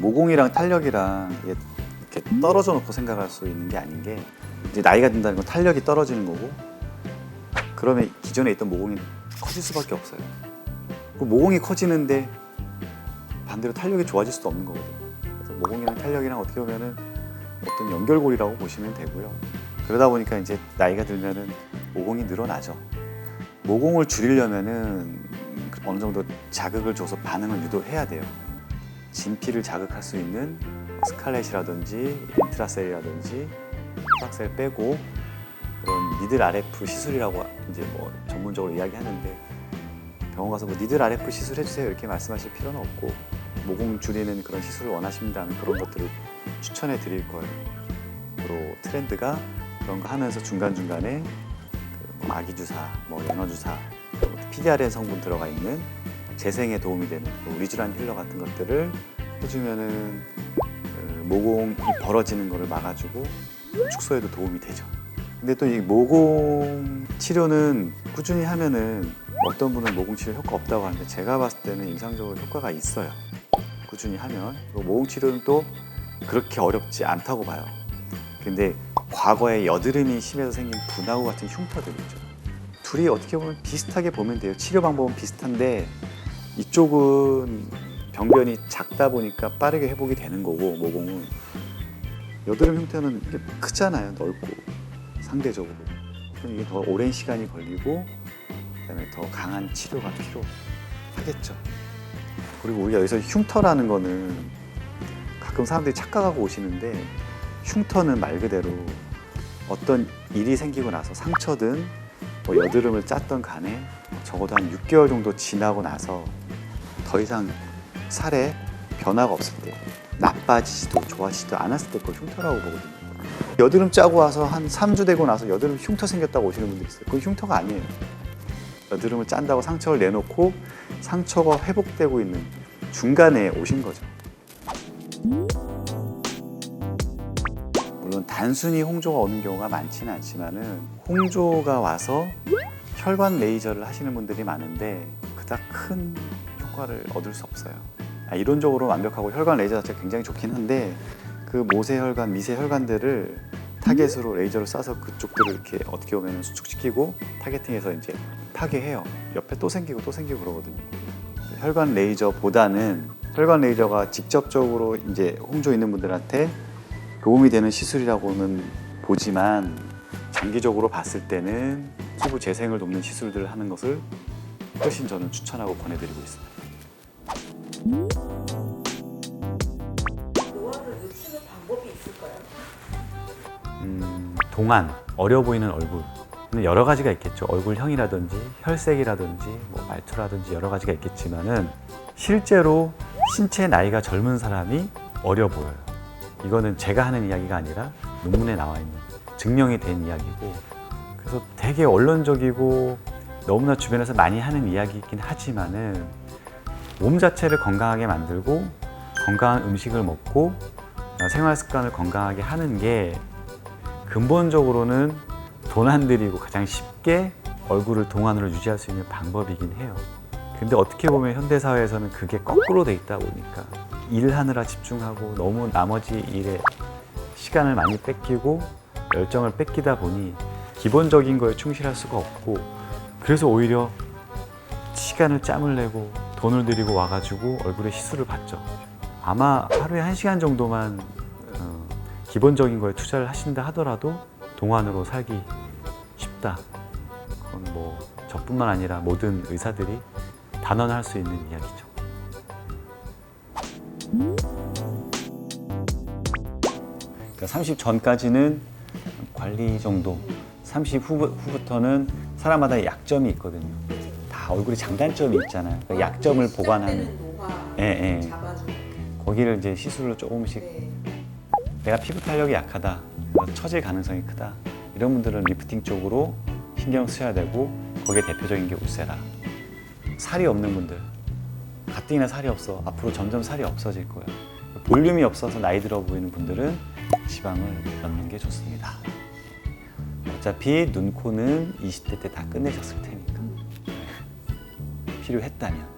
모공이랑 탄력이랑 이렇게 떨어져 놓고 생각할 수 있는 게 아닌 게 이제 나이가 든다는 건 탄력이 떨어지는 거고 그러면 기존에 있던 모공이 커질 수밖에 없어요. 그 모공이 커지는데 반대로 탄력이 좋아질 수도 없는 거거든요. 그래서 모공이랑 탄력이랑 어떻게 보면은 어떤 연결고리라고 보시면 되고요. 그러다 보니까 이제 나이가 들면은 모공이 늘어나죠. 모공을 줄이려면은 어느 정도 자극을 줘서 반응을 유도해야 돼요. 진피를 자극할 수 있는 스칼렛이라든지 인트라셀이라든지 팍셀 빼고 그런 니들 RF 시술이라고 이제 뭐 전문적으로 이야기하는데 병원 가서 뭐 니들 RF 시술 해주세요 이렇게 말씀하실 필요는 없고 모공 줄이는 그런 시술을 원하신다면 그런 것들을 추천해 드릴 거예요. 그리고 트렌드가 그런 거 하면서 중간 중간에 그 아기 주사, 뭐 연어 주사, PDRN 성분 들어가 있는 재생에 도움이 되는 그 리쥬란 힐러 같은 것들을 해주면은 그 모공이 벌어지는 거를 막아주고 축소에도 도움이 되죠. 근데 또 이 모공 치료는 꾸준히 하면은 어떤 분은 모공 치료 효과 없다고 하는데 제가 봤을 때는 임상적으로 효과가 있어요. 꾸준히 하면 모공 치료는 또 그렇게 어렵지 않다고 봐요. 근데 과거에 여드름이 심해서 생긴 분화구 같은 흉터들 있죠. 둘이 어떻게 보면 비슷하게 보면 돼요. 치료 방법은 비슷한데 이쪽은 병변이 작다 보니까 빠르게 회복이 되는 거고 모공은 여드름 이게 크잖아요. 넓고 상대적으로. 그럼 이게 더 오랜 시간이 걸리고 그다음에 더 강한 치료가 필요하겠죠. 그리고 우리가 여기서 흉터라는 거는 가끔 사람들이 착각하고 오시는데 흉터는 말 그대로 어떤 일이 생기고 나서 상처든 뭐 여드름을 짰던 간에 적어도 한 6개월 정도 지나고 나서 더 이상 살에 변화가 없을 때 나빠지지도 좋아지지도 않았을 때 그걸 흉터라고 보거든요. 여드름 짜고 와서 한 3주 되고 나서 여드름 흉터 생겼다고 오시는 분들이 있어요. 그건 흉터가 아니에요. 여드름을 짠다고 상처를 내놓고 상처가 회복되고 있는 중간에 오신 거죠. 물론 단순히 홍조가 오는 경우가 많지는 않지만은 홍조가 와서 혈관 레이저를 하시는 분들이 많은데 그닥 큰 효과를 얻을 수 없어요. 아, 이론적으로 완벽하고 혈관 레이저 자체가 굉장히 좋긴 한데 그 모세 혈관, 미세 혈관들을 타겟으로 레이저를 쏴서 그쪽들을 이렇게 어떻게 보면 수축시키고 타겟팅해서 이제 파괴해요. 옆에 또 생기고 또 생기고 그러거든요. 혈관 레이저보다는 혈관 레이저가 직접적으로 이제 홍조 있는 분들한테 도움이 되는 시술이라고는 보지만 장기적으로 봤을 때는 피부 재생을 돕는 시술들을 하는 것을 훨씬 저는 추천하고 권해드리고 있습니다. 음, 동안 어려 보이는 얼굴 는 여러 가지가 있겠죠. 얼굴형이라든지 혈색이라든지 뭐 말투라든지 여러 가지가 있겠지만은 실제로 신체 나이가 젊은 사람이 어려 보여요. 이거는 제가 하는 이야기가 아니라 논문에 나와 있는 증명이 된 이야기고 그래서 되게 언론적이고 너무나 주변에서 많이 하는 이야기이긴 하지만은 몸 자체를 건강하게 만들고 건강한 음식을 먹고 생활 습관을 건강하게 하는 게 근본적으로는 돈 안 들이고 가장 쉽게 얼굴을 동안으로 유지할 수 있는 방법이긴 해요. 근데 어떻게 보면 현대 사회에서는 그게 거꾸로 돼 있다 보니까 일하느라 집중하고 너무 나머지 일에 시간을 많이 뺏기고 열정을 뺏기다 보니 기본적인 거에 충실할 수가 없고 그래서 오히려 시간을 짬을 내고 돈을 들이고 와가지고 얼굴에 시술을 받죠. 아마 하루에 한 시간 정도만 어, 기본적인 거에 투자를 하신다 하더라도 동안으로 살기 쉽다. 그건 뭐 저뿐만 아니라 모든 의사들이 단언할 수 있는 이야기죠. 그러니까 30 전까지는 관리 정도, 30 후, 후부터는 사람마다 약점이 있거든요. 다 얼굴에 장단점이 있잖아요. 그 약점을 보완하는 때는 노화 예, 예. 거기를 이제 시술로 조금씩 네. 내가 피부 탄력이 약하다, 처질 가능성이 크다 이런 분들은 리프팅 쪽으로 신경 쓰셔야 되고 거기에 대표적인 게 우세라. 살이 없는 분들 가뜩이나 살이 없어 앞으로 점점 살이 없어질 거예요. 볼륨이 없어서 나이 들어 보이는 분들은 지방을 넣는 게 좋습니다. 어차피 눈, 코는 20대 때 다 끝내셨을 테니까 필요했다면